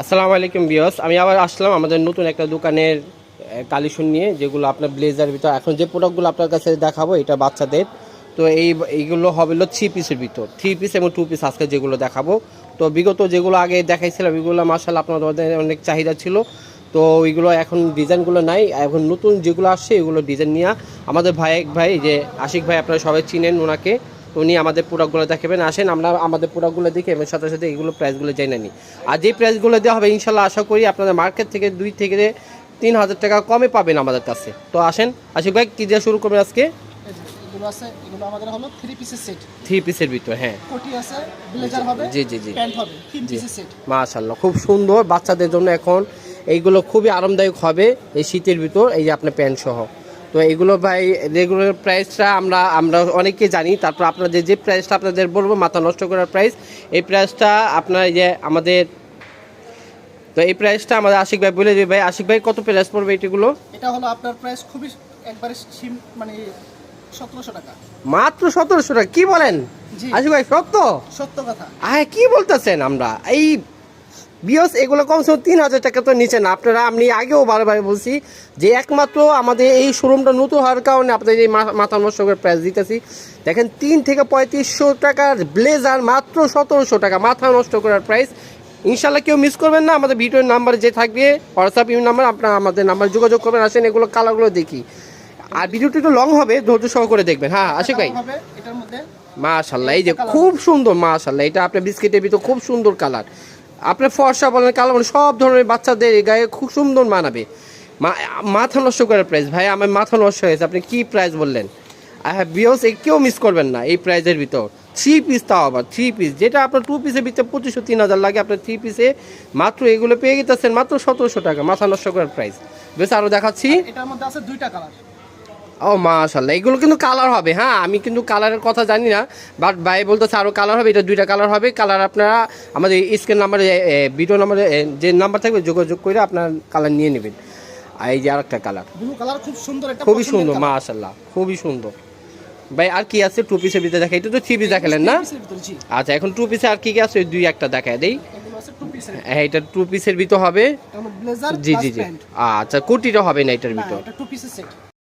আসসালামু আলাইকুম বিয়স আমি আবার আসলাম আমাদের নতুন একটা দোকানের কালেকশন নিয়ে, যেগুলো আপনার ব্লেজার ভিতর। এখন যে প্রোডাক্টগুলো আপনার কাছে দেখাবো, এটা বাচ্চাদের। তো এই, এইগুলো হবে হলো থ্রি পিসের ভিতর। থ্রি পিস এবং টু পিস আজকে যেগুলো দেখাবো। তো বিগত যেগুলো আগে দেখাইছিলাম ওইগুলো মার্শাল আপনাদের অনেক চাহিদা ছিল। তো ওইগুলো এখন ডিজাইনগুলো নাই। এখন নতুন যেগুলো আসছে, এগুলো ডিজাইন নিয়ে আমাদের ভাই এক ভাই যে আশিক ভাই আপনারা সবাই চিনেন ওনাকে। উনি আমাদের প্রোডাক্টগুলো দেখাবেন আসেন আমরা আমাদের প্রোডাক্টগুলো দেখে এবং সাথে সাথে এগুলো প্রাইসগুলো জেনে নিই। আর যে প্রাইসগুলো দেওয়া হবে ইনশাল্লাহ আশা করি আপনাদের মার্কেট থেকে দুই থেকে তিন হাজার টাকা কমে পাবেন আমাদের কাছে। তো আসেন আশিক ভাই কী দিয়ে শুরু করবেন আজকে? এগুলো আছে এগুলো আমাদের হলো থ্রি পিসের সেট থ্রি পিসের ভিতর হ্যাঁ। কোটি আছে ব্লেজার হবে জি, জি, জি। প্যান্ট হবে তিন পিসের সেট মাশাল্লাহ খুব সুন্দর বাচ্চাদের জন্য এখন এইগুলো খুবই আরামদায়ক হবে এই শীতের ভিতর এই যে আপনার প্যান্ট সহ। তো এগুলো ভাই রেগুলার প্রাইসটা আমরা আমরা অনেকে জানি। তারপর আপনাদের যে প্রাইসটা আপনাদের বলব মাথা নষ্ট করার প্রাইস এই প্রাইসটা আপনার যে আমাদের তো এই প্রাইসটা আমাদের আশিক ভাই বলে দেবে। ভাই আশিক ভাই কত প্রাইস পড়বে এটিগুলো? এটা হলো আপনার প্রাইস খুবই একবারে সিম মানে সতেরোশো টাকা। মাত্র সতেরোশো টাকা? কি বলেন? জি। আশিক ভাই সত্য? সত্য কথা। আরে কি বলতেছেন আমরা? এই বিয়স এগুলো কমসে কম তিন হাজার টাকা তো নিচে না। আপনারা আমি আগেও বারবার বলছি যে একমাত্র আমাদের এই শোরুমটা নতুন হওয়ার কারণে আপনাদের এই মাথা নষ্ট করে প্রাইস দিতেছি। দেখেন তিন থেকে পঁয়ত্রিশশো টাকার ব্লেজার মাত্র সতেরোশো টাকা মাথা নষ্ট করার প্রাইস ইনশাল্লাহ কেউ মিস করবেন না আমাদের ভিডিওর নাম্বার যে থাকবে হোয়াটসঅ্যাপ ইউ নাম্বার আপনারা আমাদের নাম্বার যোগাযোগ করবেন আসেন এগুলো কালারগুলো দেখি। আর ভিডিওটি একটু লং হবে ধৈর্য সহ করে দেখবেন। হ্যাঁ আশিক ভাই। মাশাল্লাহ এই যে খুব সুন্দর মাশাল্লাহ এটা আপনার বিস্কিটের ভিতর খুব সুন্দর কালার আপনার ফর্সা বলেন, কালো বলেন, সব ধরনের বাচ্চাদের গায়ে খুব সুন্দর মানাবে। মাথা নষ্ট করার প্রাইস ভাই, আমার মাথা নষ্ট হয়েছে আপনি কি প্রাইস বললেন? বিয়স কেউ মিস করবেন না এই প্রাইজের ভিতর। থ্রি পিস তাও আবার থ্রি পিস যেটা আপনার টু পিসের ভিতরে পঁচিশশো, তিন হাজার লাগে আপনার থ্রি পিসে মাত্র এগুলো পেয়ে গেতেছেন মাত্র সতেরোশো টাকা, মাথা নষ্ট করার প্রাইস বেশ আরও দেখাচ্ছি। এটার মধ্যে আছে দুইটা কালার ও মাশাল্লাহ এগুলো কিন্তু কালার হবে হ্যাঁ? আমি কিন্তু কালারের কথা জানি না বাট ভাই বলতেছে আরও কালার হবে এটা দুইটা কালার হবে কালার আপনারা আমাদের স্ক্রিন নাম্বারে ভিডিও নাম্বারে যে নাম্বার থাকবে যোগাযোগ করে আপনার কালার নিয়ে নেবেন। আর এই যে কালার ব্লু কালার খুব সুন্দর খুবই সুন্দর। মাশাল্লাহ খুবই সুন্দর। ভাই আর কি আছে? টু পিসের ভিতরে দেখা এটা তো থ্রি পিস দেখালেন না? আচ্ছা এখন টু পিসে আর কি কি আছে? দুই একটা দেখা দেই। টু পিসের হ্যাঁ এটা টু পিসের ভিতর হবে। জি জি জি। আচ্ছা কোটিটা হবে না এটার ভিতর? টু পিসের সেট